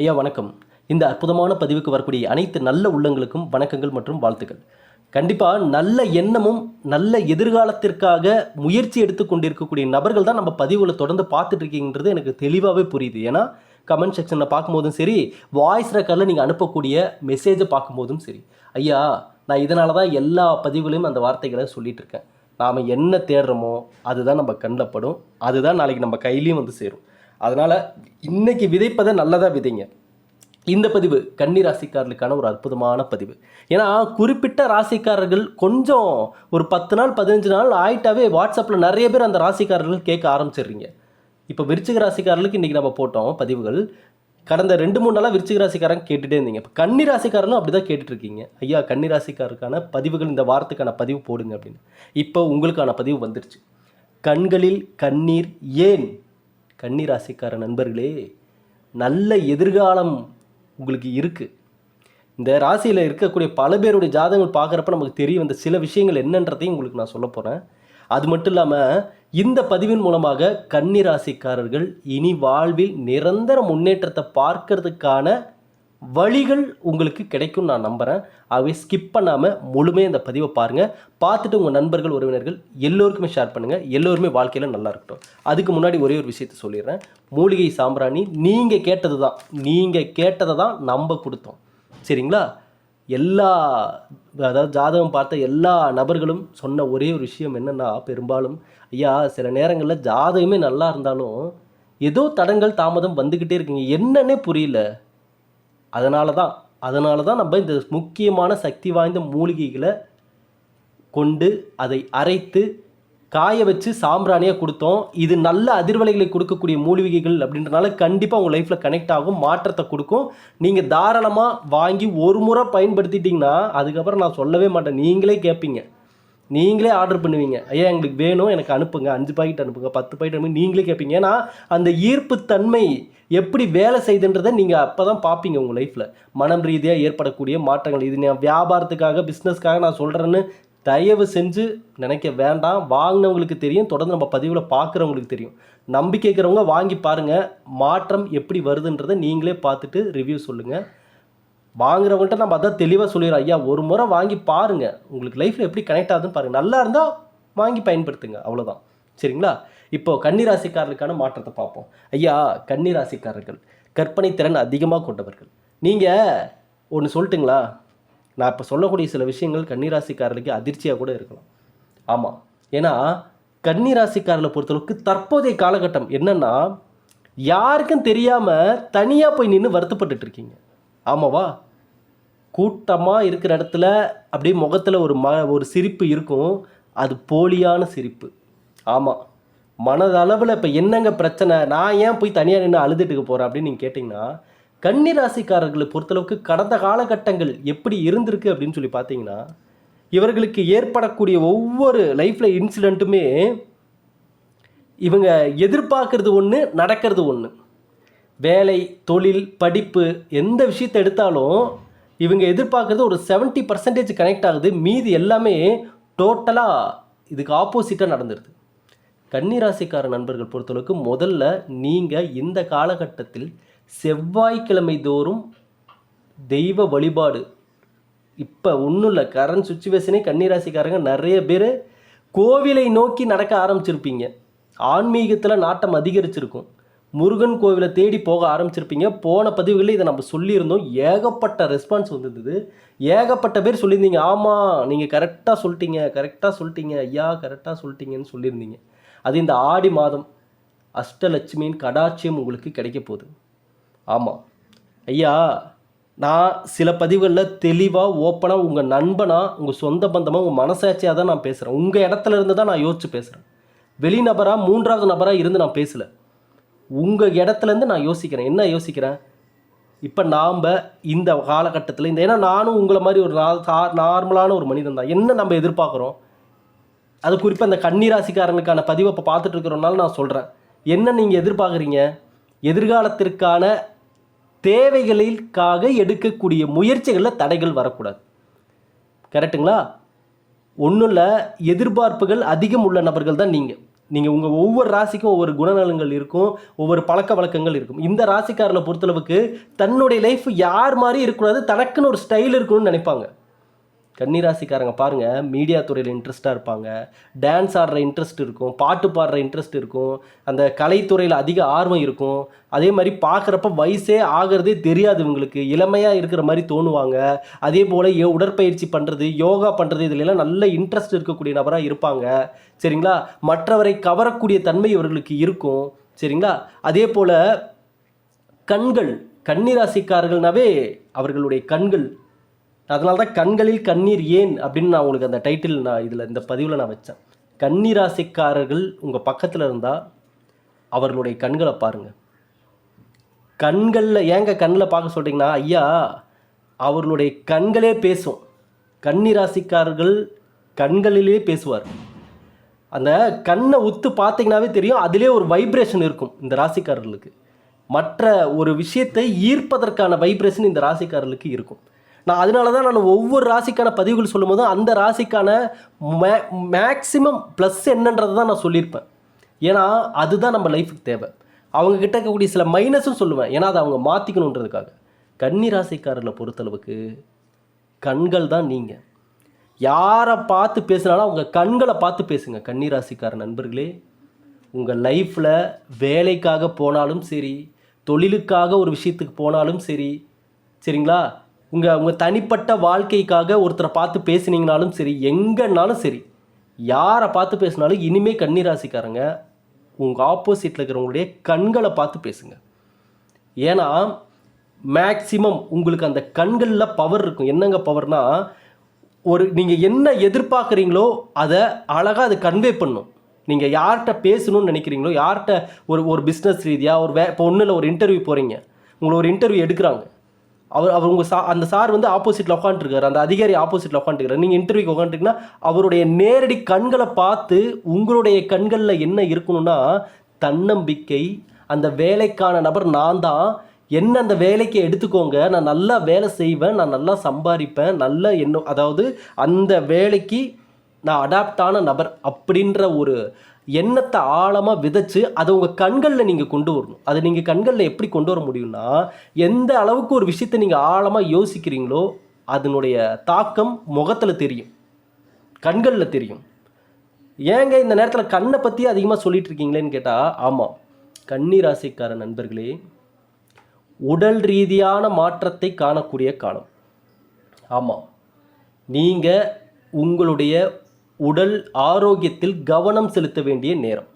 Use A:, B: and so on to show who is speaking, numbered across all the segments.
A: ஐயா வணக்கம். இந்த அற்புதமான பதிவுக்கு வரக்கூடிய அனைத்து நல்ல உள்ளங்களுக்கும் வணக்கங்கள் மற்றும் வாழ்த்துக்கள். கண்டிப்பாக நல்ல எண்ணமும் நல்ல எதிர்காலத்திற்காக முயற்சி எடுத்து கொண்டிருக்கக்கூடிய நபர்கள் தான் நம்ம பதிவுகளை தொடர்ந்து பார்த்துட்டு இருக்கீங்கன்றது எனக்கு தெளிவாகவே புரியுது. ஏன்னா கமெண்ட் செக்ஷனில் பார்க்கும்போதும் சரி வாய்ஸ் ரெக்கார்டில் நீங்கள் அனுப்பக்கூடிய மெசேஜை பார்க்கும்போதும் சரி. ஐயா நான் இதனால தான் எல்லா பதிவுகளையும் அந்த வார்த்தைகளை சொல்லிகிட்டு இருக்கேன். நாம் என்ன தேடுறோமோ அதுதான் நம்ம கண்ணில் படும். அதுதான் நாளைக்கு நம்ம கையிலையும் வந்து சேரும். அதனால் இன்றைக்கி விதைப்பதை நல்லதாக விதைங்க. இந்த பதிவு கன்னி ராசிக்காரர்களுக்கான ஒரு அற்புதமான பதிவு. ஏன்னா குறிப்பிட்ட ராசிக்காரர்கள் கொஞ்சம் ஒரு பத்து நாள் பதினஞ்சு நாள் ஆயிட்டாவே வாட்ஸ்அப்பில் நிறைய பேர் அந்த ராசிக்காரர்கள் கேட்க ஆரம்பிச்சிடுறீங்க. இப்போ விருச்சிக ராசிக்காரர்களுக்கு இன்றைக்கி நம்ம போட்டோம் பதிவுகள். கடந்த ரெண்டு மூணு நாளாக விருச்சிக ராசிக்காரங்க கேட்டுகிட்டே இருந்தீங்க. இப்போ கன்னி ராசிக்காரனும் அப்படி தான் கேட்டுட்ருக்கீங்க ஐயா கன்னி ராசிக்காரருக்கான பதிவுகள் இந்த வாரத்துக்கான பதிவு போடுங்க அப்படின்னு. இப்போ உங்களுக்கான பதிவு வந்துருச்சு. கண்களில் கண்ணீர் ஏன்? கன்னிராசிக்கார நண்பர்களே நல்ல எதிர்காலம் உங்களுக்கு இருக்குது இந்த ராசியில் இருக்கக்கூடிய பல பேருடைய ஜாதகங்கள் பார்க்குறப்ப நமக்கு தெரிய வந்த சில விஷயங்கள் என்னன்றதையும் உங்களுக்கு நான் சொல்ல போகிறேன் அது மட்டும் இல்லாமல் இந்த பதிவின் மூலமாக கன்னிராசிக்காரர்கள் இனி வாழ்வில் நிரந்தர முன்னேற்றத்தை பார்க்கறதுக்கான வழிகள் உங்களுக்கு கிடைக்கும் நான் நம்புகிறேன் ஆகவே ஸ்கிப் பண்ணாமல் முழுமையாக இந்த பதிவை பாருங்கள் பார்த்துட்டு உங்கள் நண்பர்கள் உறவினர்கள் எல்லோருக்குமே ஷேர் பண்ணுங்கள் எல்லோருமே வாழ்க்கையில் நல்லா இருக்கட்டும். அதுக்கு முன்னாடி ஒரே ஒரு விஷயத்த சொல்லிடுறேன். மூலிகை சாம்பிராணி நீங்கள் கேட்டது தான் நீங்கள் கேட்டதை தான் நம்ம கொடுத்தோம். சரிங்களா? எல்லா அதாவது ஜாதகம் பார்த்த எல்லா நபர்களும் சொன்ன ஒரே ஒரு விஷயம் என்னென்னா பெரும்பாலும் ஐயா சில நேரங்களில் ஜாதகமே நல்லா இருந்தாலும் ஏதோ தடங்கள் தாமதம் வந்துக்கிட்டே இருக்குங்க. என்னன்னே புரியல. அதனால தான் அதனால தான் நம்ம இந்த முக்கியமான சக்தி வாய்ந்த மூலிகைகளை கொண்டு அதை அரைத்து காய வச்சு சாம்பிராணியாக கொடுத்தோம். இது நல்ல அதிர்வலைகளை கொடுக்கக்கூடிய மூலிகைகள் அப்படின்றனால கண்டிப்பாக உங்கள் லைஃப்பில் கனெக்ட் ஆகும் மாற்றத்தை கொடுக்கும். நீங்கள் தாராளமாக வாங்கி ஒரு முறை பயன்படுத்திட்டிங்கன்னா அதுக்கப்புறம் நான் சொல்லவே மாட்டேன். நீங்களே கேட்பீங்க நீங்களே ஆர்டர் பண்ணுவீங்க. ஐயா எங்களுக்கு வேணும் எனக்கு அனுப்புங்க. அஞ்சு பாக்கெட் அனுப்புங்க பத்து பாக்கெட் அனுப்புங்க. நீங்களே கேட்பீங்க ஏன்னா அந்த ஈர்ப்புத்தன்மை எப்படி வேலை செய்யுதுன்றதை நீங்கள் அப்போ தான் பார்ப்பீங்க உங்கள் லைஃப்பில் மனம் ரீதியாக ஏற்படக்கூடிய மாற்றங்கள். இது நான் வியாபாரத்துக்காக பிஸ்னஸ்க்காக நான் சொல்கிறேன்னு தயவு செஞ்சு நினைக்க வேண்டாம். வாங்கினவங்களுக்கு தெரியும் தொடர்ந்து நம்ம பதிவில் பார்க்குறவங்களுக்கு தெரியும். நம்பிக்கைக்கிறவங்க வாங்கி பாருங்கள் மாற்றம் எப்படி வருதுன்றதை நீங்களே பார்த்துட்டு ரிவ்யூ சொல்லுங்கள் வாங்குறவங்கள்ட்ட நம்ம அதான் தெளிவாக சொல்லிடுறோம். ஐயா ஒரு முறை வாங்கி பாருங்கள் உங்களுக்கு லைஃப்பில் எப்படி கனெக்ட் ஆகுதுன்னு பாருங்கள் நல்லா இருந்தால் வாங்கி பயன்படுத்துங்க. அவ்வளோதான் சரிங்களா? இப்போ கன்னிராசிக்காரர்களுக்கான மாற்றத்தை பார்ப்போம். ஐயா கன்னிராசிக்காரர்கள் கற்பனை திறன் அதிகமாக கொண்டவர்கள். நீங்கள் ஒன்று சொல்லட்டுங்களா? நான் இப்போ சொல்லக்கூடிய சில விஷயங்கள் கன்னிராசிக்காரர்களுக்கு அதிர்ச்சியாக கூட இருக்கலாம். ஆமாம் ஏன்னா கன்னிராசிக்காரர்களை பொறுத்தளவுக்கு தற்போதைய காலகட்டம் என்னென்னா யாருக்கும் தெரியாமல் தனியாக போய் நின்று வருத்தப்பட்டுட்டு இருக்கீங்க. ஆமாவா? கூட்டமாக இருக்கிற இடத்துல அப்படியே முகத்தில் ஒரு ம ஒரு சிரிப்பு இருக்கும். அது போலியான சிரிப்பு. ஆமாம் மனதளவில் இப்போ என்னங்க பிரச்சனை? நான் ஏன் போய் தனியாக நின்று அழுதுட்டுக்க போகிறேன் அப்படின்னு நீங்கள் கேட்டிங்கன்னா கன்னி ராசிக்காரர்களை பொறுத்தளவுக்கு கடந்த காலகட்டங்கள் எப்படி இருந்திருக்கு அப்படின்னு சொல்லி பார்த்தீங்கன்னா இவர்களுக்கு ஏற்படக்கூடிய ஒவ்வொரு லைஃப்பில் இன்சிடெண்ட்டுமே இவங்க எதிர்பார்க்கறது ஒன்று நடக்கிறது ஒன்று வேலை தொழில் படிப்பு எந்த விஷயத்தை எடுத்தாலும் இவங்க எதிர்பார்க்குறது ஒரு 70% பர்சன்டேஜ் கனெக்ட் ஆகுது. மீதி எல்லாமே டோட்டலாக இதுக்கு ஆப்போசிட்டாக நடந்துருது. கன்னிராசிக்கார நண்பர்கள் பொறுத்தளவுக்கு முதல்ல நீங்கள் இந்த காலகட்டத்தில் செவ்வாய்க்கிழமை தோறும் தெய்வ வழிபாடு. இப்போ ஒன்றும் இல்லை. கரண்ட் சுச்சுவேஷனே கன்னிராசிக்காரங்க நிறைய பேர் கோவிலை நோக்கி நடக்க ஆரம்பிச்சிருப்பீங்க. ஆன்மீகத்தில் நாட்டம் அதிகரிச்சிருக்கும். முருகன் கோவிலை தேடி போக ஆரம்பிச்சிருப்பீங்க. போன பதிவுகளில் இதை நம்ம சொல்லியிருந்தோம். ஏகப்பட்ட ரெஸ்பான்ஸ் வந்திருந்தது. ஏகப்பட்ட பேர் சொல்லியிருந்தீங்க. ஆமாம் நீங்கள் கரெக்டாக சொல்லிட்டீங்க கரெக்டாக சொல்லிட்டீங்க ஐயா கரெக்டாக சொல்லிட்டீங்கன்னு சொல்லியிருந்தீங்க. அது இந்த ஆடி மாதம் அஷ்டலட்சுமியின் கடாட்சியம் உங்களுக்கு கிடைக்க போகுது. ஆமாம் ஐயா நான் சில பதிவுகளில் தெளிவாக ஓப்பனாக உங்கள் நண்பனாக உங்கள் சொந்த பந்தமாக உங்கள் மனசாட்சியாக தான் நான் பேசுகிறேன் உங்கள் இடத்துல இருந்து தான் நான் யோசித்து பேசுகிறேன் வெளிநபராக மூன்றாவது நபராக இருந்து நான் பேசலை. உங்கள் இடத்துலேருந்து நான் யோசிக்கிறேன். என்ன யோசிக்கிறேன்? இப்போ நாம் இந்த காலகட்டத்தில் இந்த ஏன்னா நானும் உங்களை மாதிரி ஒரு நார்மலான ஒரு மனிதன் தான். என்ன நம்ம எதிர்பார்க்குறோம்? அது குறிப்பாக இந்த கன்னிராசிக்காரங்களுக்கான பதிவை இப்போ பார்த்துட்டு நான் சொல்கிறேன் என்ன நீங்கள் எதிர்பார்க்குறீங்க? எதிர்காலத்திற்கான தேவைகளுக்காக எடுக்கக்கூடிய முயற்சிகளில் தடைகள் வரக்கூடாது. கரெக்ட்டுங்களா? ஒன்றும் இல்லை எதிர்பார்ப்புகள் அதிகம் உள்ள நபர்கள் தான் நீங்கள் நீங்கள் உங்கள் ஒவ்வொரு ராசிக்கும் ஒவ்வொரு குணநலங்கள் இருக்கும் ஒவ்வொரு பழக்க வழக்கங்கள் இருக்கும். இந்த ராசிக்காரனை பொறுத்தளவுக்கு தன்னுடைய லைஃப் யார் மாதிரி இருக்கக்கூடாது தனக்குன்னு ஒரு ஸ்டைல் இருக்கணும்னு நினைப்பாங்க. கன்னிராசிக்காரங்க பாருங்கள் மீடியா துறையில் இன்ட்ரெஸ்ட்டாக இருப்பாங்க. டான்ஸ் ஆடுற இன்ட்ரெஸ்ட் இருக்கும் பாட்டு பாடுற இன்ட்ரெஸ்ட் இருக்கும். அந்த கலைத்துறையில் அதிக ஆர்வம் இருக்கும். அதே மாதிரி பார்க்குறப்ப வயசே ஆகிறதே தெரியாது இவங்களுக்கு. இளமையாக இருக்கிற மாதிரி தோணுவாங்க. அதே போல் உடற்பயிற்சி பண்ணுறது யோகா பண்ணுறது இதுலலாம் நல்ல இன்ட்ரெஸ்ட் இருக்கக்கூடிய நபராக இருப்பாங்க. சரிங்களா? மற்றவரை கவரக்கூடிய தன்மை இவர்களுக்கு இருக்கும். சரிங்களா? அதே போல் கண்கள் கன்னிராசிக்காரர்கள்னாவே அவர்களுடைய கண்கள் அதனால தான் கண்களில் கண்ணீர் ஏன் அப்படின்னு நான் உங்களுக்கு அந்த டைட்டில் நான் இதில் இந்த பதிவில் நான் வச்சேன். கண்ணீராசிக்காரர்கள் உங்கள் பக்கத்தில் இருந்தால் அவர்களுடைய கண்களை பாருங்கள் கண்களில் ஏங்க கண்ணில் பார்க்க சொல்கிறீங்கன்னா ஐயா அவர்களுடைய கண்களே பேசும். கண்ணீராசிக்காரர்கள் கண்களிலே பேசுவார். அந்த கண்ணை உத்து பார்த்தீங்கன்னாவே தெரியும் அதிலே ஒரு வைப்ரேஷன் இருக்கும் இந்த ராசிக்காரர்களுக்கு. மற்ற ஒரு விஷயத்தை ஈர்ப்பதற்கான வைப்ரேஷன் இந்த ராசிக்காரர்களுக்கு இருக்கும். நான் அதனால தான் நான் ஒவ்வொரு ராசிக்கான பதிவுகள் சொல்லும்போது அந்த ராசிக்கான மே மேக்ஸிமம் ப்ளஸ் என்னன்றது தான் நான் சொல்லியிருப்பேன். ஏன்னா அதுதான் நம்ம லைஃபுக்கு தேவை. அவங்க கிட்ட இருக்கக்கூடிய சில மைனஸும் சொல்லுவேன். ஏன்னா அதை அவங்க மாற்றிக்கணுன்றதுக்காக கன்னி ராசிக்காரர்களை பொறுத்தளவுக்கு கண்கள் தான் நீங்கள் யாரை பார்த்து பேசுனாலும் அவங்க கண்களை பார்த்து பேசுங்க. கன்னி ராசிக்கார நண்பர்களே உங்கள் லைஃப்பில் வேலைக்காக போனாலும் சரி தொழிலுக்காக ஒரு விஷயத்துக்கு போனாலும் சரி சரிங்களா? உங்கள் உங்கள் தனிப்பட்ட வாழ்க்கைக்காக ஒருத்தரை பார்த்து பேசுனீங்கனாலும் சரி எங்கேனாலும் சரி யாரை பார்த்து பேசினாலும் இனிமேல் கன்னிராசிக்காரங்க உங்கள் ஆப்போசிட்டில் இருக்கிறவங்களுடைய கண்களை பார்த்து பேசுங்க. ஏன்னா மேக்சிமம் உங்களுக்கு அந்த கண்களில் பவர் இருக்கும். என்னங்க பவர்னால் ஒரு நீங்கள் என்ன எதிர்பார்க்குறீங்களோ அதை அழகாக அதை கன்வே பண்ணும். நீங்கள் யார்கிட்ட பேசணும்னு நினைக்கிறீங்களோ யார்கிட்ட ஒரு ஒரு பிஸ்னஸ் ரீதியாக ஒரு வே இப்போ ஒன்றில் ஒரு இன்டர்வியூ போகிறீங்க உங்களை ஒரு இன்டர்வியூ எடுக்கிறாங்க. அவர் அவர் உங்கள் சா அந்த சார் வந்து ஆப்போசிட்டில் உட்காந்துருக்காரு அந்த அதிகாரி ஆப்போசிட்டில் உட்காந்துருக்காரு நீங்கள் இன்டர்வியூக்கு உட்காந்துருக்குன்னா அவருடைய நேரடி கண்களை பார்த்து உங்களுடைய கண்களில் என்ன இருக்கணும்னா தன்னம்பிக்கை அந்த வேலைக்கான நபர் நான் தான். என்ன அந்த வேலைக்கு எடுத்துக்கோங்க. நான் நல்லா வேலை செய்வேன். நான் நல்லா சம்பாதிப்பேன். நல்ல என்ன அதாவது அந்த வேலைக்கு நான் அடாப்டான நபர் அப்படின்ற ஒரு எண்ணத்தை ஆழமாக விதைச்சு அதை உங்கள் கண்களில் நீங்கள் கொண்டு வரணும். அதை நீங்கள் கண்களில் எப்படி கொண்டு வர முடியும்னா எந்த அளவுக்கு ஒரு விஷயத்தை நீங்கள் ஆழமாக யோசிக்கிறீங்களோ அதனுடைய தாக்கம் முகத்தில் தெரியும். கண்களில் தெரியும். ஏங்க இந்த நேரத்தில் கண்ணை பற்றி அதிகமாக சொல்லிட்டு இருக்கீங்களேன்னு கேட்டால் ஆமாம் கன்னி நண்பர்களே உடல் ரீதியான மாற்றத்தை காணக்கூடிய காலம். ஆமாம் நீங்கள் உங்களுடைய உடல் ஆரோக்கியத்தில் கவனம் செலுத்த வேண்டிய நேரம்.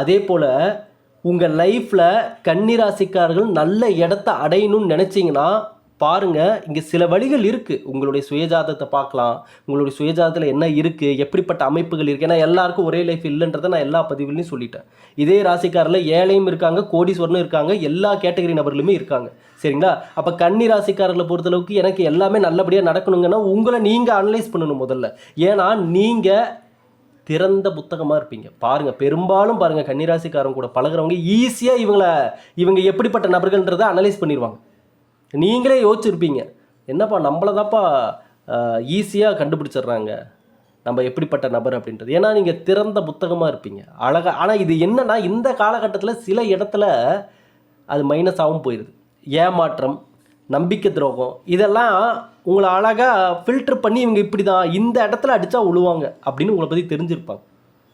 A: அதே போல் உங்கள் லைஃப்பில் கன்னிராசிக்காரர்கள் நல்ல இடத்த அடையணும்னு நினச்சிங்கன்னா பாருங்கள் இங்கே சில வழிகள் இருக்குது உங்களுடைய சுயஜாதத்தை பார்க்கலாம். உங்களுடைய சுயஜாதத்தில் என்ன இருக்குது எப்படிப்பட்ட அமைப்புகள் இருக்குது ஏன்னா எல்லாருக்கும் ஒரே லைஃப் இல்லைன்றதை நான் எல்லா பதிவுலையும் சொல்லிட்டேன். இதே ராசிக்காரில் ஏழையும் இருக்காங்க கோடீஸ்வரனும் இருக்காங்க எல்லா கேட்டகரி நபர்களுமே இருக்காங்க. சரிங்களா? அப்போ கன்னி ராசிக்காரர்களை பொறுத்தளவுக்கு எனக்கு எல்லாமே நல்லபடியாக நடக்கணுங்கன்னா உங்களை நீங்கள் அனலைஸ் பண்ணணும் முதல்ல. ஏன்னா நீங்கள் திறந்த புத்தகமாக இருப்பீங்க. பாருங்கள் பெரும்பாலும் பாருங்கள் கன்னிராசிக்காரங்க கூட பழகுறவங்க ஈஸியாக இவங்கள இவங்க எப்படிப்பட்ட நபர்கள்ன்றதை அனலைஸ் பண்ணிடுவாங்க நீங்களே யோசிச்சிருப்பீங்க. என்னப்பா நம்மளை தான்ப்பா ஈஸியாக கண்டுபிடிச்சிடுறாங்க. நம்ம எப்படிப்பட்ட நபர் அப்படின்றது. ஏன்னா நீங்கள் திறந்த புத்தகமாக இருப்பீங்க. அழகாக ஆனால் இது என்னென்னா இந்த காலகட்டத்தில் சில இடத்துல அது மைனஸாகவும் போயிடுது ஏமாற்றம் நம்பிக்கை துரோகம் இதெல்லாம் உங்களை அழகாக ஃபில்டர் பண்ணி இவங்க இப்படி தான் இந்த இடத்துல அடித்தா உழுவாங்க அப்படின்னு உங்களை பற்றி தெரிஞ்சிருப்பாங்க.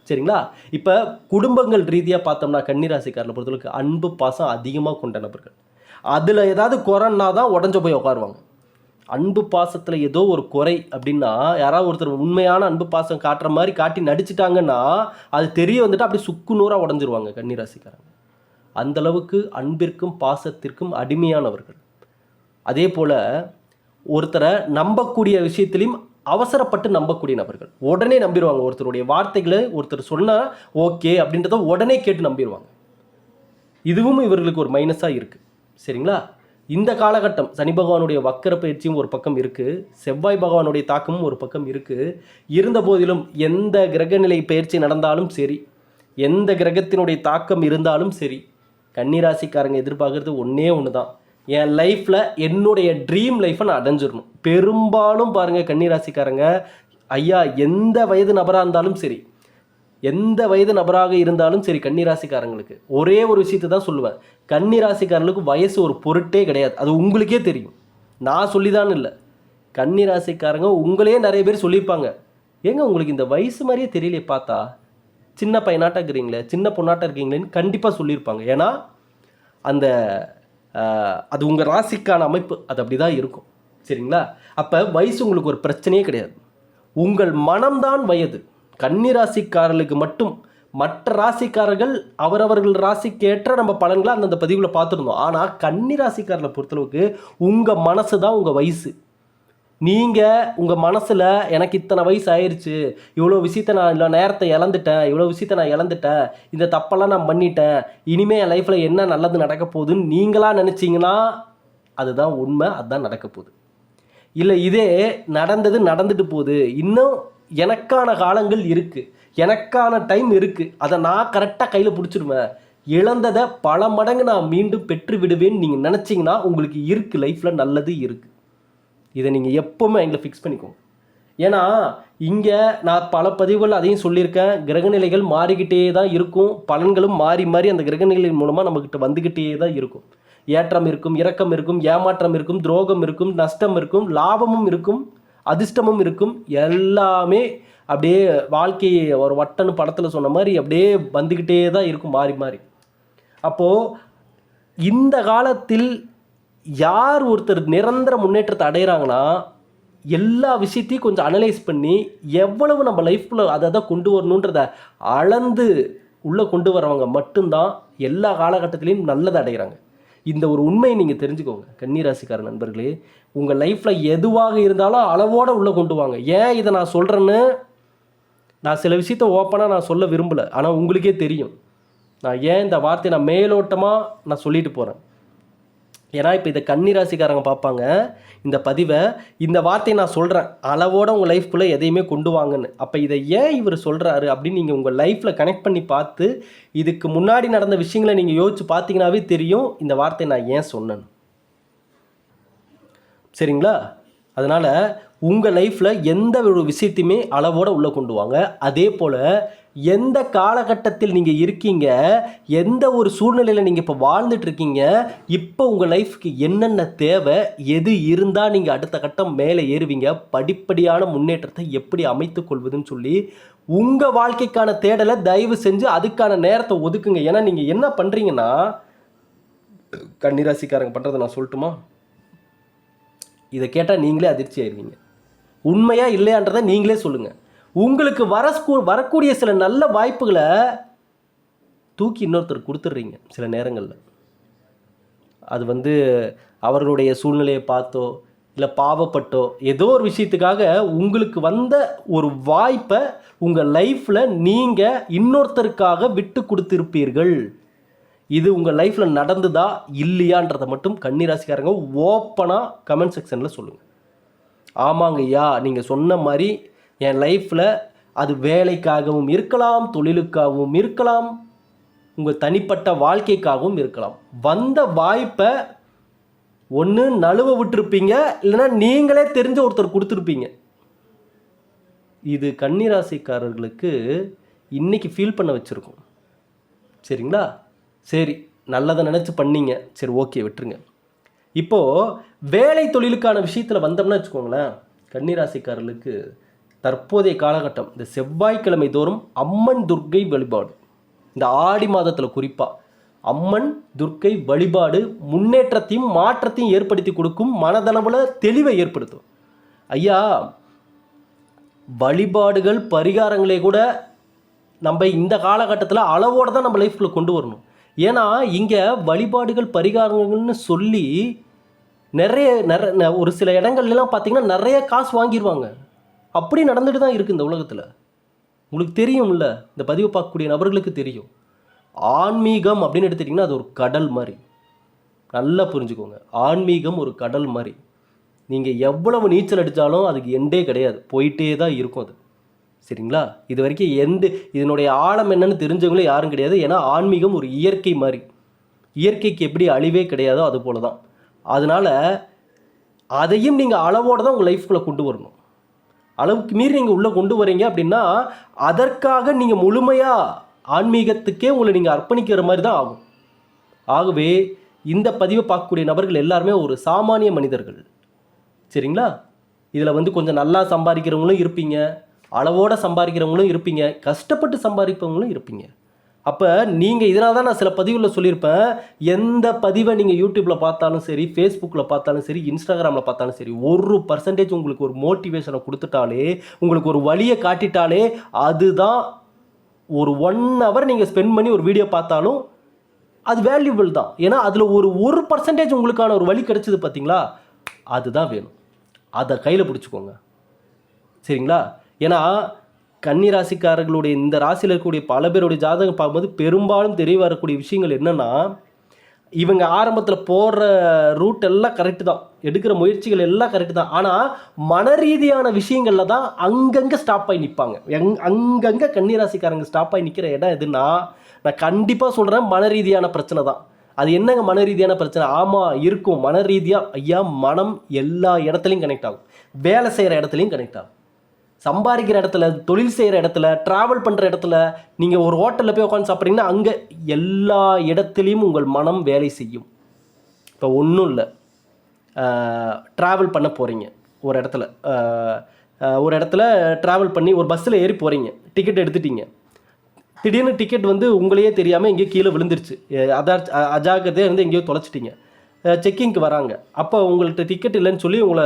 A: சரிங்களா? இப்போ குடும்பங்கள் ரீதியாக பார்த்தோம்னா கன்னிராசிக்காரில் பொறுத்தளவுக்கு அன்பு பாசம் அதிகமாக கொண்ட நபர்கள். அதில் ஏதாவது குறைன்னா தான் உடஞ்ச போய் உட்காருவாங்க. அன்பு பாசத்தில் ஏதோ ஒரு குறை அப்படின்னா யாராவது ஒருத்தர் உண்மையான அன்பு பாசம் காட்டுற மாதிரி காட்டி நடிச்சிட்டாங்கன்னா அது தெரிய வந்துட்டு அப்படியே சுக்கு நூறாக உடஞ்சிருவாங்க கன்னிராசிக்காரங்க. அந்த அளவுக்கு அன்பிற்கும் பாசத்திற்கும் அடிமையானவர்கள். அதே போல் ஒருத்தரை நம்பக்கூடிய விஷயத்திலையும் அவசரப்பட்டு நம்பக்கூடிய நபர்கள். உடனே நம்பிடுவாங்க ஒருத்தருடைய வார்த்தைகளை ஒருத்தர் சொன்னால் ஓகே அப்படின்றத உடனே கேட்டு நம்பிடுவாங்க இதுவும் இவர்களுக்கு ஒரு மைனஸாக இருக்குது சரிங்களா? இந்த காலகட்டம் சனி பகவானுடைய வக்கர பயிற்சியும் ஒரு பக்கம் இருக்குது செவ்வாய் பகவானுடைய தாக்கமும் ஒரு பக்கம் இருக்குது இருந்த போதிலும் எந்த கிரகநிலை பயிற்சி நடந்தாலும் சரி எந்த கிரகத்தினுடைய தாக்கம் இருந்தாலும் சரி கன்னிராசிக்காரங்க எதிர்பார்க்குறது ஒன்றே ஒன்று தான் என் லைஃப்பில் என்னுடைய ட்ரீம் லைஃப்பை நான் அடைஞ்சிடணும். பெரும்பாலும் பாருங்கள் கன்னிராசிக்காரங்க ஐயா எந்த வயது நபராக இருந்தாலும் சரி எந்த வயது நபராக இருந்தாலும் சரி கன்னிராசிக்காரங்களுக்கு ஒரே ஒரு விஷயத்தை தான் சொல்லுவேன். கன்னிராசிக்காரங்களுக்கு வயசு ஒரு பொருட்டே கிடையாது. அது உங்களுக்கே தெரியும். நான் சொல்லிதான் இல்லை. கன்னிராசிக்காரங்க உங்களே நிறைய பேர் சொல்லியிருப்பாங்க. ஏங்க உங்களுக்கு இந்த வயசு மாதிரியே தெரியலையே பார்த்தா? சின்ன பையனாட்டாக இருக்கிறீங்களே சின்ன பொண்ணாட்டாக இருக்கீங்களேன்னு கண்டிப்பாக சொல்லியிருப்பாங்க. ஏன்னா அந்த அது உங்கள் ராசிக்கான அமைப்பு. அது அப்படி தான் இருக்கும். சரிங்களா? அப்போ வயசு உங்களுக்கு ஒரு பிரச்சனையே கிடையாது. உங்கள் மனம்தான் வயது. கன்னி ராசிக்காரர்களுக்கு மட்டும் மற்ற ராசிக்காரர்கள் அவரவர்கள் ராசிக்கேற்ற நம்ம பலன்களை அந்தந்த பதிவில் பார்த்துருந்தோம். ஆனால் கன்னி ராசிக்காரர்களை பொறுத்தளவுக்கு உங்கள் மனசு தான் உங்கள் வயசு. நீங்கள் உங்கள் மனசில் எனக்கு இத்தனை வயசு ஆயிடுச்சு இவ்வளோ விஷயத்த நான் இல்லை நேரத்தை இழந்துட்டேன் இவ்வளோ விஷயத்த நான் இழந்துட்டேன் இந்த தப்பெல்லாம் நான் பண்ணிட்டேன் இனிமேல் என் லைஃப்பில் என்ன நல்லது நடக்க போகுதுன்னு நீங்களாக நினச்சிங்கன்னா அதுதான் உண்மை அதுதான் நடக்க போகுது. இல்லை இதே நடந்தது நடந்துட்டு போகுது. இன்னும் எனக்கான காலங்கள் இருக்குது எனக்கான டைம் இருக்குது அதை நான் கரெக்டாக கையில் பிடிச்சிருவேன். இழந்ததை பல மடங்கு நான் மீண்டும் பெற்று விடுவேன்னு நீங்கள் நினச்சிங்கன்னா உங்களுக்கு இருக்குது லைஃப்பில் நல்லது இருக்குது இதை நீங்கள் எப்போவுமே மைண்டில் ஃபிக்ஸ் பண்ணிக்கோங்க. ஏன்னா இங்கே நான் பல பதிவுகள் அதையும் சொல்லியிருக்கேன். கிரகநிலைகள் மாறிக்கிட்டே தான் இருக்கும். பலன்களும் மாறி மாறி அந்த கிரகநிலையின் மூலமாக நம்மக்கிட்ட வந்துக்கிட்டே தான் இருக்கும். ஏற்றம் இருக்கும் இரக்கம் இருக்கும் ஏமாற்றம் இருக்கும் துரோகம் இருக்கும் நஷ்டம் இருக்கும் லாபமும் இருக்கும் அதிர்ஷ்டமும் இருக்கும். எல்லாமே அப்படியே வாழ்க்கையை ஒரு வட்டன்னு படத்தில் சொன்ன மாதிரி அப்படியே வந்துக்கிட்டே தான் இருக்கும் மாறி மாறி. அப்போது இந்த காலத்தில் யார் ஒருத்தர் நிரந்தர முன்னேற்றத்தை அடைகிறாங்கன்னா எல்லா விஷயத்தையும் கொஞ்சம் அனலைஸ் பண்ணி எவ்வளவு நம்ம லைஃப்பில் அதை அதை கொண்டு வரணுன்றத அளந்து உள்ளே கொண்டு வரவங்க மட்டும்தான் எல்லா காலகட்டத்திலையும் நல்லதை அடைகிறாங்க இந்த ஒரு உண்மையை நீங்கள் தெரிஞ்சுக்கோங்க. கன்னிராசிக்கார நண்பர்களே உங்கள் லைஃப்பில் எதுவாக இருந்தாலும் அளவோடு உள்ளே கொண்டு வாங்க. ஏன் இதை நான் சொல்கிறேன்னு நான் சில விஷயத்த ஓப்பனாக நான் சொல்ல விரும்பலை. ஆனால் உங்களுக்கே தெரியும். நான் ஏன் இந்த வார்த்தையை நான் மேலோட்டமாக நான் சொல்லிட்டு போகிறேன் ஏன்னா இப்போ இதை கன்னி ராசிக்காரங்க பார்ப்பாங்க இந்த பதிவை இந்த வார்த்தையை நான் சொல்கிறேன் அளவோட உங்கள் லைஃப்குள்ளே எதையுமே கொண்டு வாங்கன்னு. அப்போ இதை ஏன் இவர் சொல்கிறாரு அப்படின்னு நீங்கள் உங்கள் லைஃப்பில் கனெக்ட் பண்ணி பார்த்து இதுக்கு முன்னாடி நடந்த விஷயங்களை நீங்கள் யோசிச்சு பார்த்தீங்கன்னாவே தெரியும். இந்த வார்த்தையை நான் ஏன் சொன்னேன்னு. சரிங்களா? அதனால் உங்கள் லைஃப்பில் எந்த ஒரு விஷயத்தையுமே அளவோடு உள்ளே கொண்டு வாங்க. அதே போல் எந்த காலகட்டத்தில் நீங்கள் இருக்கீங்க? எந்த ஒரு சூழ்நிலையில் நீங்கள் இப்போ வாழ்ந்துட்டு இருக்கீங்க இப்போ உங்கள் லைஃப்க்கு என்னென்ன தேவை? எது இருந்தால் நீங்கள் அடுத்த கட்டம் மேலே ஏறுவீங்க? படிப்படியான முன்னேற்றத்தை எப்படி அமைத்து கொள்வதுன்னு சொல்லி உங்கள் வாழ்க்கைக்கான தேடலை தயவு செஞ்சு அதுக்கான நேரத்தை ஒதுக்குங்க. ஏன்னா நீங்கள் என்ன பண்ணுறீங்கன்னா கன்னிராசிக்காரங்க பண்ணுறதை நான் சொல்லட்டுமா? இதை கேட்டால் நீங்களே அதிர்ச்சி ஆயிடுவீங்க உண்மையாக இல்லையான்றதை நீங்களே சொல்லுங்கள் உங்களுக்கு வர வரக்கூடிய சில நல்ல வாய்ப்புகளை தூக்கி இன்னொருத்தர் கொடுத்துட்றீங்க சில நேரங்களில். அது வந்து அவர்களுடைய சூழ்நிலையை பார்த்தோ இல்லை பாவப்பட்டோ ஏதோ ஒரு விஷயத்துக்காக உங்களுக்கு வந்த ஒரு வாய்ப்பை உங்கள் லைஃப்பில் நீங்கள் இன்னொருத்தருக்காக விட்டு கொடுத்துருப்பீர்கள். இது உங்கள் லைஃப்பில் நடந்துதா இல்லையான்றதை மட்டும் கன்னிராசிக்காரங்க ஓப்பனாக கமெண்ட் செக்ஷனில் சொல்லுங்கள் ஆமாங்க ஐயா நீங்கள் சொன்ன மாதிரி என் லைஃப்பில் அது வேலைக்காகவும் இருக்கலாம் தொழிலுக்காகவும் இருக்கலாம் உங்கள் தனிப்பட்ட வாழ்க்கைக்காகவும் இருக்கலாம். வந்த வாய்ப்பை ஒன்று நழுவ விட்டுருப்பீங்க இல்லைன்னா நீங்களே தெரிஞ்ச ஒருத்தர் கொடுத்துருப்பீங்க. இது கன்னிராசிக்காரர்களுக்கு இன்றைக்கி ஃபீல் பண்ண வச்சுருக்கோம். சரிங்களா? சரி நல்லதை நினச்சி பண்ணீங்க. சரி ஓகே விட்டுருங்க. இப்போது வேலை தொழிலுக்கான விஷயத்தில் வந்தோம்னா வச்சுக்கோங்களேன் கன்னிராசிக்காரர்களுக்கு தற்போதைய காலகட்டம் இந்த செவ்வாய்க்கிழமை தோறும் அம்மன் துர்க்கை வழிபாடு. இந்த ஆடி மாதத்தில் குறிப்பாக அம்மன் துர்க்கை வழிபாடு முன்னேற்றத்தையும் மாற்றத்தையும் ஏற்படுத்தி கொடுக்கும் மனதளவில் தெளிவை ஏற்படுத்தும். ஐயா வழிபாடுகள் பரிகாரங்களை கூட நம்ம இந்த காலகட்டத்தில் அளவோடு தான் நம்ம லைஃப்பில் கொண்டு வரணும். ஏன்னா இங்கே வழிபாடுகள் பரிகாரங்கள்னு சொல்லி நிறைய நிறைய ஒரு சில இடங்கள்லாம் பார்த்தீங்கன்னா நிறைய காசு வாங்கிடுவாங்க அப்படி நடந்துட்டு தான் இருக்குது இந்த உலகத்தில். உங்களுக்கு தெரியும்ல இந்த பதிவை பார்க்கக்கூடிய நபர்களுக்கு தெரியும். ஆன்மீகம் அப்படின்னு எடுத்துட்டிங்கன்னா அது ஒரு கடல் மாதிரி. நல்லா புரிஞ்சுக்கோங்க. ஆன்மீகம் ஒரு கடல் மாதிரி. நீங்கள் எவ்வளவு நீச்சல் அடித்தாலும் அதுக்கு எண்டே கிடையாது. போயிட்டே தான் இருக்கும் அது. சரிங்களா? இது வரைக்கும் எந்த இதனுடைய ஆழம் என்னன்னு தெரிஞ்சவங்களும் யாரும் கிடையாது. ஏன்னா ஆன்மீகம் ஒரு இயற்கை மாதிரி. இயற்கைக்கு எப்படி அழிவே கிடையாதோ அது போல தான் அதனால் அதையும் நீங்கள் அளவோடு தான் உங்கள் லைஃப்குள்ளே கொண்டு வரணும். அளவுக்கு மீறி நீங்கள் உள்ளே கொண்டு வரீங்க அப்படின்னா அதற்காக நீங்கள் முழுமையாக ஆன்மீகத்துக்கே உங்களை நீங்கள் அர்ப்பணிக்கிற மாதிரி தான் ஆகும். ஆகவே இந்த பதிவை பார்க்கக்கூடிய நபர்கள் எல்லாருமே ஒரு சாமானிய மனிதர்கள். சரிங்களா? இதில் வந்து கொஞ்சம் நல்லா சம்பாதிக்கிறவங்களும் இருப்பீங்க அளவோடு சம்பாதிக்கிறவங்களும் இருப்பீங்க கஷ்டப்பட்டு சம்பாதிப்பவங்களும் இருப்பீங்க. அப்போ நீங்கள் இதனால் தான் நான் சில பதிவுகளில் சொல்லியிருப்பேன். எந்த பதிவை நீங்கள் யூடியூப்பில் பார்த்தாலும் சரி ஃபேஸ்புக்கில் பார்த்தாலும் சரி இன்ஸ்டாகிராமில் பார்த்தாலும் சரி ஒரு பர்சன்டேஜ் உங்களுக்கு ஒரு மோட்டிவேஷனை கொடுத்துட்டாலே உங்களுக்கு ஒரு வழியை காட்டிட்டாலே அதுதான் ஒரு ஒன் ஹவர் நீங்கள் ஸ்பெண்ட் பண்ணி ஒரு வீடியோ பார்த்தாலும் அது வேல்யூபிள் தான். ஏன்னா அதில் ஒரு ஒரு பர்சன்டேஜ் உங்களுக்கான ஒரு வழி கிடைச்சது பார்த்தீங்களா அதுதான் வேணும். அதை கையில் பிடிச்சிக்கோங்க. சரிங்களா? ஏன்னா கன்னி ராசிக்காரர்களுடைய இந்த ராசியில் இருக்கக்கூடிய பல பேருடைய ஜாதகம் பார்க்கும்போது பெரும்பாலும் தெரிய வரக்கூடிய விஷயங்கள் என்னென்னா இவங்க ஆரம்பத்தில் போடுற ரூட் எல்லாம் கரெக்டு தான். எடுக்கிற முயற்சிகள் எல்லாம் கரெக்டு தான். ஆனால் மன ரீதியான விஷயங்களில் தான் அங்கங்கே ஸ்டாப் ஆகி நிற்பாங்க எங் அங்கங்கே கன்னிராசிக்காரங்க ஸ்டாப் ஆகி நிற்கிற இடம் எதுன்னா நான் கண்டிப்பாக சொல்கிறேன் மன ரீதியான பிரச்சனை தான். அது என்னங்க மன ரீதியான பிரச்சனை? ஆமாம் இருக்கும். மன ரீதியாக ஐயா மனம் எல்லா இடத்துலையும் கனெக்ட் ஆகும். வேலை செய்கிற இடத்துலையும் கனெக்ட் ஆகும். சம்பாதிக்கிற இடத்துல தொழில் செய்கிற இடத்துல ட்ராவல் பண்ணுற இடத்துல நீங்கள் ஒரு ஹோட்டலில் போய் உட்காந்து சாப்பிட்றீங்கன்னா அங்கே எல்லா இடத்துலையும் உங்கள் மனம் வேலை செய்யும். இப்போ ஒன்றும் இல்லை. ட்ராவல் பண்ண போகிறீங்க ஒரு இடத்துல. ஒரு இடத்துல ட்ராவல் பண்ணி ஒரு பஸ்ஸில் ஏறி போகிறீங்க டிக்கெட் எடுத்துட்டீங்க. திடீர்னு டிக்கெட் வந்து உங்களையே தெரியாமல் எங்கேயோ கீழே விழுந்துருச்சு. அதார் அதா இருந்து எங்கேயோ தொலைச்சிட்டிங்க. செக்கிங்க்கு வராங்க. அப்போ உங்கள்கிட்ட டிக்கெட் இல்லைன்னு சொல்லி உங்களை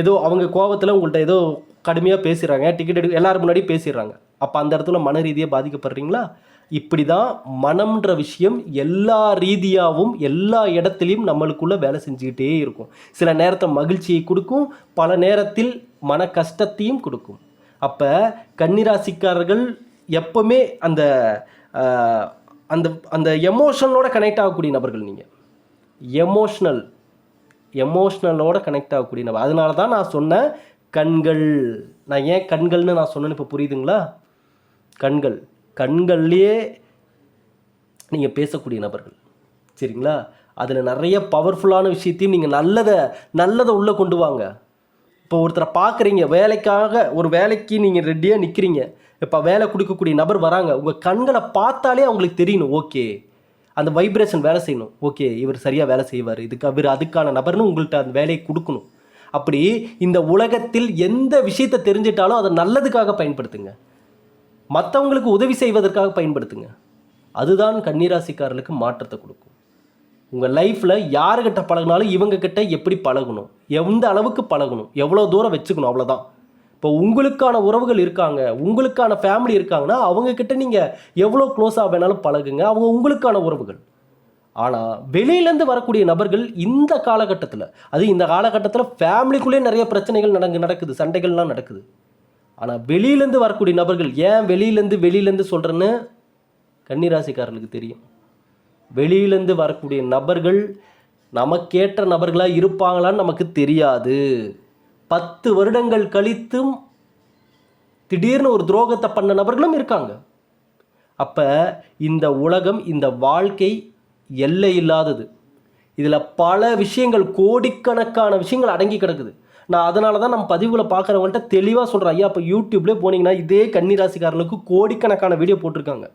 A: ஏதோ அவங்க கோவத்தில் உங்கள்கிட்ட ஏதோ கடுமையாக பேசிடுறாங்க. டிக்கெட் எடுக்க எல்லோரும் முன்னாடி பேசிடுறாங்க. அப்போ அந்த இடத்துல மன ரீதியாக பாதிக்கப்படுறீங்களா? இப்படி தான் மனம்ன்ற விஷயம் எல்லா ரீதியாகவும் எல்லா இடத்துலையும் நம்மளுக்குள்ளே வேலை செஞ்சுக்கிட்டே இருக்கும். சில நேரத்தை மகிழ்ச்சியை கொடுக்கும் பல நேரத்தில் மன கஷ்டத்தையும் கொடுக்கும். அப்போ கன்னிராசிக்காரர்கள் எப்பவுமே அந்த அந்த அந்த எமோஷனோட கனெக்ட் ஆகக்கூடிய நபர்கள் நீங்கள் எமோஷ்னல் எமோஷ்னலோட கனெக்ட் ஆகக்கூடிய நபர். அதனால தான் நான் சொன்னேன் கண்கள். நான் ஏன் கண்கள்னு நான் சொன்னேன்னு இப்போ புரியுதுங்களா? கண்கள். கண்கள்லேயே நீங்கள் பேசக்கூடிய நபர்கள். சரிங்களா? அதில் நிறைய பவர்ஃபுல்லான விஷயத்தையும் நீங்கள் நல்லதை நல்லதை உள்ளே கொண்டு வாங்க. இப்போ ஒருத்தரை பார்க்குறீங்க வேலைக்காக ஒரு வேலைக்கு நீங்கள் ரெடியாக நிற்கிறீங்க இப்போ வேலை கொடுக்கக்கூடிய நபர் வராங்க. உங்கள் கண்களை பார்த்தாலே அவங்களுக்கு தெரியணும். ஓகே. அந்த வைப்ரேஷன் வேலை செய்யணும். ஓகே. இவர் சரியாக வேலை செய்வார். இதுக்கு அவர் அதுக்கான நபர்னு உங்கள்கிட்ட அந்த வேலையை கொடுக்கணும். அப்படி இந்த உலகத்தில் எந்த விஷயத்தை தெரிஞ்சிட்டாலும் அதை நல்லதுக்காக பயன்படுத்துங்க. மற்றவங்களுக்கு உதவி செய்வதற்காக பயன்படுத்துங்க. அதுதான் கன்னிராசிக்காரர்களுக்கு மாற்றத்தை கொடுக்கும். உங்கள் லைஃப்பில் யாருக்கிட்ட பழகினாலும் இவங்கக்கிட்ட எப்படி பழகணும்? எந்த அளவுக்கு பழகணும்? எவ்வளோ தூரம் வச்சுக்கணும்? அவ்வளோதான் இப்போ உங்களுக்கான உறவுகள் இருக்காங்க உங்களுக்கான ஃபேமிலி இருக்காங்கன்னா அவங்கக்கிட்ட நீங்கள் எவ்வளோ க்ளோஸாக வேணாலும் பழகுங்க. அவங்க உங்களுக்கான உறவுகள். ஆனால் வெளியிலேருந்து வரக்கூடிய நபர்கள் இந்த காலகட்டத்தில் அது இந்த காலகட்டத்தில் ஃபேமிலிக்குள்ளே நிறைய பிரச்சனைகள் நடங்க நடக்குது சண்டைகள்லாம் நடக்குது. ஆனால் வெளியிலேருந்து வரக்கூடிய நபர்கள் ஏன் வெளியிலேருந்து வெளியிலேருந்து சொல்கிறேன்னு கன்னிராசிக்காரர்களுக்கு தெரியும். வெளியிலேருந்து வரக்கூடிய நபர்கள் நமக்கேற்ற நபர்களாக இருப்பாங்களான்னு நமக்கு தெரியாது. பத்து வருடங்கள் கழித்தும் திடீர்னு ஒரு துரோகத்தை பண்ண நபர்களும் இருக்காங்க. அப்போ இந்த உலகம் இந்த வாழ்க்கை எல்லை இல்லாதது. இதில் பல விஷயங்கள் கோடிக்கணக்கான விஷயங்கள் அடங்கி கிடக்குது. நான் அதனால தான் நம்ம பதிவுகளை பார்க்குறவங்கள்ட்ட தெளிவாக சொல்கிறேன் ஐயா இப்போ யூடியூப்லேயே போனீங்கன்னா இதே கன்னிராசிக்காரனுக்கு கோடிக்கணக்கான வீடியோ போட்டிருக்காங்க.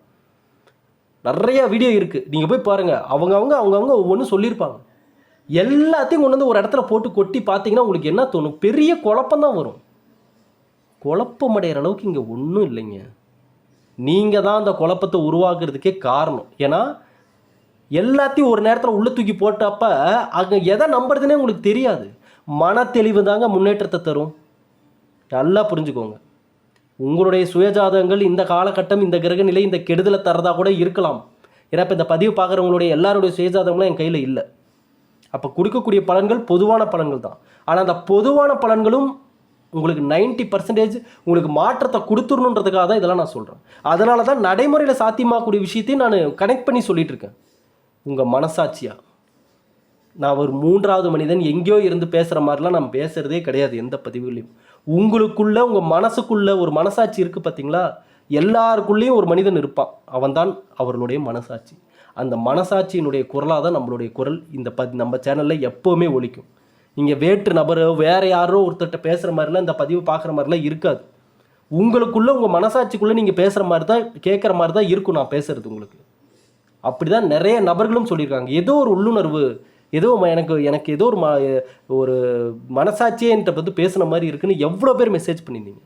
A: நிறைய வீடியோ இருக்குது நீங்கள் போய் பாருங்கள் அவங்கவுங்க அவங்கவுங்க ஒவ்வொன்றும் சொல்லியிருப்பாங்க. எல்லாத்தையும் கொண்டு வந்து ஒரு இடத்துல போட்டு கொட்டி பார்த்தீங்கன்னா உங்களுக்கு என்ன தோணும்? பெரிய குழப்பம் தான் வரும். குழப்பம் அடைகிற அளவுக்கு இங்கே ஒன்றும் இல்லைங்க. நீங்கள் தான் அந்த குழப்பத்தை உருவாக்குறதுக்கே காரணம். ஏன்னா எல்லாத்தையும் ஒரு நேரத்தில் உள்ளே தூக்கி போட்டப்ப அங்கே எதை நம்புறதுனே உங்களுக்கு தெரியாது. மன தெளிவு தாங்க முன்னேற்றத்தை தரும். நல்லா புரிஞ்சுக்கோங்க. உங்களுடைய சுயஜாதகங்கள் இந்த காலகட்டம் இந்த கிரக நிலை இந்த கெடுதலை தரதா கூட இருக்கலாம். ஏன்னா இப்போ இந்த பதிவு பார்க்குறவங்களுடைய எல்லாருடைய சுயஜாதகங்களும் என் கையில் இல்லை. அப்போ கொடுக்கக்கூடிய பலன்கள் பொதுவான பலன்கள் தான். ஆனால் அந்த பொதுவான பலன்களும் உங்களுக்கு 90% பர்சன்டேஜ் உங்களுக்கு மாற்றத்தை கொடுத்துடணுன்றதுக்காக தான் இதெல்லாம் நான் சொல்கிறேன் அதனால தான் நடைமுறையில் சாத்தியமாகக்கூடிய விஷயத்தையும் நான் கனெக்ட் பண்ணி சொல்லிட்டு இருக்கேன். உங்கள் மனசாட்சியா? நான் ஒரு மூன்றாவது மனிதன் எங்கேயோ இருந்து பேசுகிற மாதிரிலாம் நான் பேசுகிறதே கிடையாது எந்த பதிவுகளையும். உங்களுக்குள்ளே உங்கள் மனசுக்குள்ளே ஒரு மனசாட்சி இருக்குது பார்த்தீங்களா எல்லாருக்குள்ளேயும் ஒரு மனிதன் இருப்பான். அவன்தான் அவர்களுடைய மனசாட்சி. அந்த மனசாட்சியினுடைய குரலாக தான் நம்மளுடைய குரல். இந்த ப நம்ம சேனலில் எப்போவுமே ஒழிக்கும் நீங்கள் வேற்று நபரோ வேறு யாரோ ஒருத்தர்கிட்ட பேசுகிற மாதிரிலாம் இந்த பதிவு பார்க்குற மாதிரிலாம் இருக்காது. உங்களுக்குள்ளே உங்கள் மனசாட்சிக்குள்ளே நீங்கள் பேசுகிற மாதிரி தான் கேட்குற மாதிரி தான் இருக்கும் நான் பேசுகிறது உங்களுக்கு. அப்படி தான் நிறைய நபர்களும் சொல்லியிருக்காங்க. ஏதோ ஒரு உள்ளுணர்வு ஏதோ எனக்கு எனக்கு ஏதோ ஒரு ம ஒரு மனசாட்சியே என்கிட்ட வந்து பேசுன மாதிரி இருக்குன்னு எவ்வளோ பேர் மெசேஜ் பண்ணியிருந்தீங்க?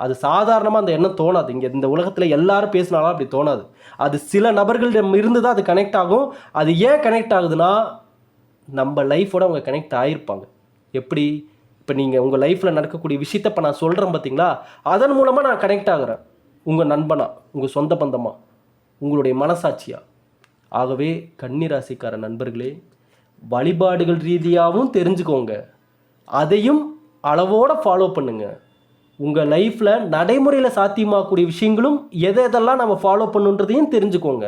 A: அது சாதாரணமாக அந்த எண்ணம் தோணாது. இங்கே இந்த உலகத்தில் எல்லாரும் பேசினாலும் அப்படி தோணாது. அது சில நபர்களிடம் இருந்து தான் அது கனெக்ட் ஆகும். அது ஏன் கனெக்ட் ஆகுதுன்னா நம்ம லைஃபோட அவங்க கனெக்ட் ஆகிருப்பாங்க எப்படி? இப்போ நீங்கள் உங்கள் லைஃப்பில் நடக்கக்கூடிய விஷயத்த இப்போ நான் சொல்கிறேன் பார்த்தீங்களா அதன் மூலமாக நான் கனெக்ட் ஆகுறேன். உங்கள் நண்பனா உங்கள் சொந்த பந்தமாக உங்களுடைய மனசாட்சியாக ஆகவே கன்னிராசிக்கார நண்பர்களே வழிபாடுகள் ரீதியாகவும் தெரிஞ்சுக்கோங்க. அதையும் அளவோடு ஃபாலோ பண்ணுங்க. உங்கள் லைஃப்பில் நடைமுறையில் சாத்தியமாகக்கூடிய விஷயங்களும் எதை எதெல்லாம் நம்ம ஃபாலோ பண்ணுன்றதையும் தெரிஞ்சுக்கோங்க.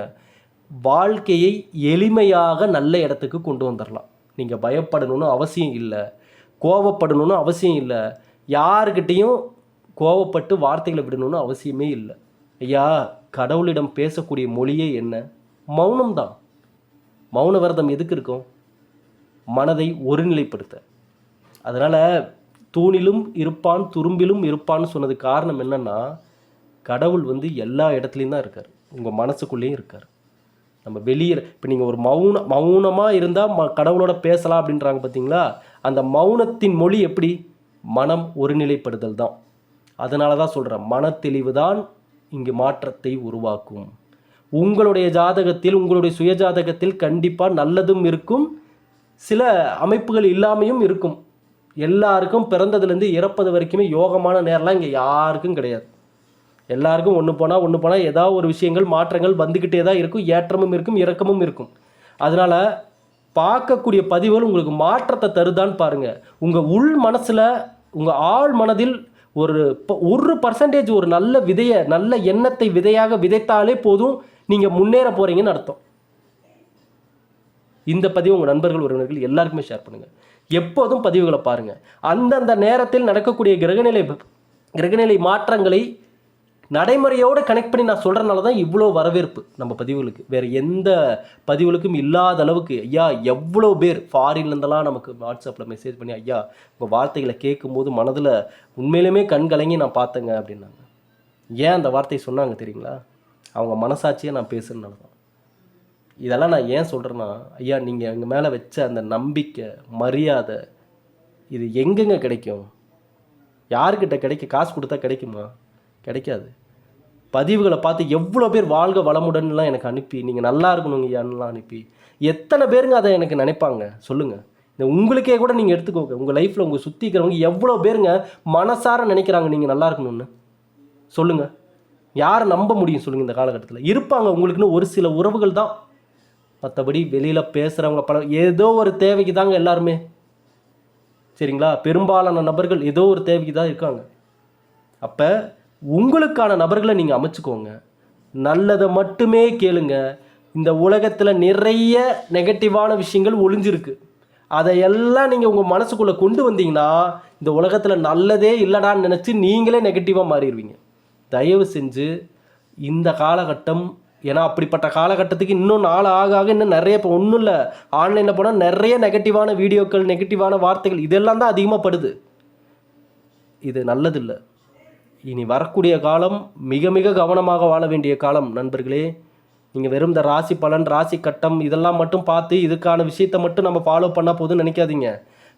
A: வாழ்க்கையை எளிமையாக நல்ல இடத்துக்கு கொண்டு வந்துடலாம் நீங்கள் பயப்படணும்னு அவசியம் இல்லை. கோவப்படணும்னு அவசியம் இல்லை. யாருக்கிட்டேயும் கோவப்பட்டு வார்த்தைகளை விடணும்னு அவசியமே இல்லை. ஐயா கடவுளிடம் பேசக்கூடிய மொழியே என்ன? மௌனம்தான். மௌன விரதம் எதுக்கு இருக்கும்? மனதை ஒருநிலைப்படுத்த. அதனால் தூணிலும் இருப்பான் துரும்பிலும் இருப்பான்னு சொன்னது காரணம் என்னன்னா கடவுள் வந்து எல்லா இடத்துலையும் தான் இருக்கார். உங்கள் மனசுக்குள்ளேயும் இருக்கார். நம்ம வெளியில் இப்போ நீங்கள் ஒரு மௌன மௌனமாக இருந்தால் ம கடவுளோட பேசலாம் அப்படின்றாங்க பார்த்தீங்களா அந்த மௌனத்தின் மொழி எப்படி? மனம் ஒருநிலைப்படுதல் தான். அதனால தான் சொல்கிறேன் மனத்தெளிவு தான் இங்கு மாற்றத்தை உருவாக்கும். உங்களுடைய ஜாதகத்தில் உங்களுடைய சுய ஜாதகத்தில் கண்டிப்பாக நல்லதும் இருக்கும். சில அமைப்புகள் இல்லாமையும் இருக்கும். எல்லாருக்கும் பிறந்ததுலேருந்து இறப்பது வரைக்குமே யோகமான நேரம்லாம் இங்கே யாருக்கும் கிடையாது. எல்லாருக்கும் ஒன்று போனால் ஒன்று போனால் ஏதாவது ஒரு விஷயங்கள் மாற்றங்கள் வந்துக்கிட்டே தான் இருக்கும். ஏற்றமும் இருக்கும் இறக்கமும் இருக்கும். அதனால் பார்க்கக்கூடிய பதிவுகள் உங்களுக்கு மாற்றத்தை தருதான்னு பாருங்கள் உங்கள் உள் மனசில் உங்கள் ஆழ் மனதில் ஒரு ப- ஒரு பர்சன்டேஜ் ஒரு நல்ல விதையை நல்ல எண்ணத்தை விதையாக விதைத்தாலே போதும். நீங்கள் முன்னேற போகிறீங்கன்னு அர்த்தம். இந்த பதிவு உங்கள் நண்பர்கள் உறவினர்கள் எல்லாருக்குமே ஷேர் பண்ணுங்கள் எப்போதும் பதிவுகளை பாருங்கள் அந்தந்த நேரத்தில் நடக்கக்கூடிய கிரகநிலை கிரகநிலை மாற்றங்களை நடைமுறையோடு கனெக்ட் பண்ணி நான் சொல்கிறனால தான் இவ்வளோ வரவேற்பு நம்ம பதிவுகளுக்கு. வேறு எந்த பதிவுகளுக்கும் இல்லாத அளவுக்கு ஐயா எவ்வளோ பேர் ஃபாரின்லேருந்தெல்லாம் நமக்கு வாட்ஸ்அப்பில் மெசேஜ் பண்ணி ஐயா உங்கள் வார்த்தைகளை கேட்கும்போது மனதில் உண்மையிலுமே கண் கலங்கி நான் பார்த்தேங்க அப்படின்னாங்க. ஏன் அந்த வார்த்தையை சொன்னாங்க தெரியுங்களா? அவங்க மனசாட்சியை நான் பேசுகிறனால தான். இதெல்லாம் நான் ஏன் சொல்கிறேன்னா ஐயா நீங்கள் எங்கள் மேலே வச்ச அந்த நம்பிக்கை மரியாதை இது எங்கெங்க கிடைக்கும்? யாருக்கிட்ட கிடைக்க காசு கொடுத்தா கிடைக்குமா? கிடைக்காது. பதிவுகளை பார்த்து எவ்வளோ பேர் வாழ்க வளமுடன்லாம் எனக்கு அனுப்பி நீங்கள் நல்லா இருக்கணுங்க ஐயான்லாம் அனுப்பி. எத்தனை பேருங்க அதை எனக்கு நினைப்பாங்க? சொல்லுங்கள் இந்த உங்களுக்கே கூட நீங்கள் எடுத்துக்கோங்க. உங்கள் லைஃப்பில் உங்கள் சுற்றி இருக்கிறவங்க எவ்வளோ பேருங்க மனசார நினைக்கிறாங்க நீங்கள் நல்லா இருக்கணும்னு? சொல்லுங்கள் யாரை நம்ப முடியும்? சொல்லுங்கள் இந்த காலகட்டத்தில். இருப்பாங்க உங்களுக்குன்னு ஒரு சில உறவுகள் தான். மற்றபடி வெளியில் பேசுகிறவங்க பல ஏதோ ஒரு தேவைக்கு தாங்க எல்லாருமே. சரிங்களா? பெரும்பாலான நபர்கள் ஏதோ ஒரு தேவைக்கு தான் இருக்காங்க. அப்போ உங்களுக்கான நபர்களை நீங்கள் அமைச்சுக்கோங்க. நல்லதை மட்டுமே கேளுங்க. இந்த உலகத்தில் நிறைய நெகட்டிவான விஷயங்கள் ஒளிஞ்சிருக்கு. அதையெல்லாம் நீங்கள் உங்கள் மனசுக்குள்ளே கொண்டு வந்தீங்கன்னா இந்த உலகத்தில் நல்லதே இல்லடான்னு நினச்சி நீங்களே நெகட்டிவாக மாறிடுவீங்க. தயவு செஞ்சு இந்த காலகட்டம் ஏன்னா அப்படிப்பட்ட காலகட்டத்துக்கு இன்னும் நாள் ஆக ஆக இன்னும் நிறைய இப்போ ஒன்றும் இல்லை. ஆன்லைனில் போனால் நிறைய நெகட்டிவான வீடியோக்கள் நெகட்டிவான வார்த்தைகள் இதெல்லாம் தான் அதிகமாக படுது. இது நல்லதில்லை. இனி வரக்கூடிய காலம் மிக மிக கவனமாக வாழ வேண்டிய காலம் நண்பர்களே. நீங்கள் வெறும் இந்த ராசி பலன் ராசி கட்டம் இதெல்லாம் மட்டும் பார்த்து இதுக்கான விஷயத்தை மட்டும் நம்ம ஃபாலோ பண்ணால் போதும்னு நினைக்காதீங்க.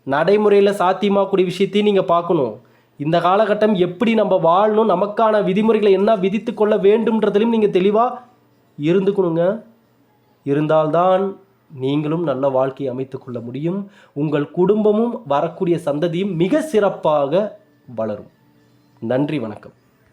A: நடைமுறையில் சாத்தியமாகக்கூடிய விஷயத்தையும் நீங்கள் பார்க்கணும். இந்த காலகட்டம் எப்படி நம்ம வாழணும் நமக்கான விதிமுறைகளை என்ன விதித்து கொள்ள வேண்டும்ன்றதுலையும் நீங்கள் தெளிவாக இருந்துக்கணுங்க. இருந்தால்தான் நீங்களும் நல்ல வாழ்க்கையை அமைத்துக்கொள்ள முடியும். உங்கள் குடும்பமும் வரக்கூடிய சந்ததியும் மிக சிறப்பாக வளரும். நன்றி வணக்கம்.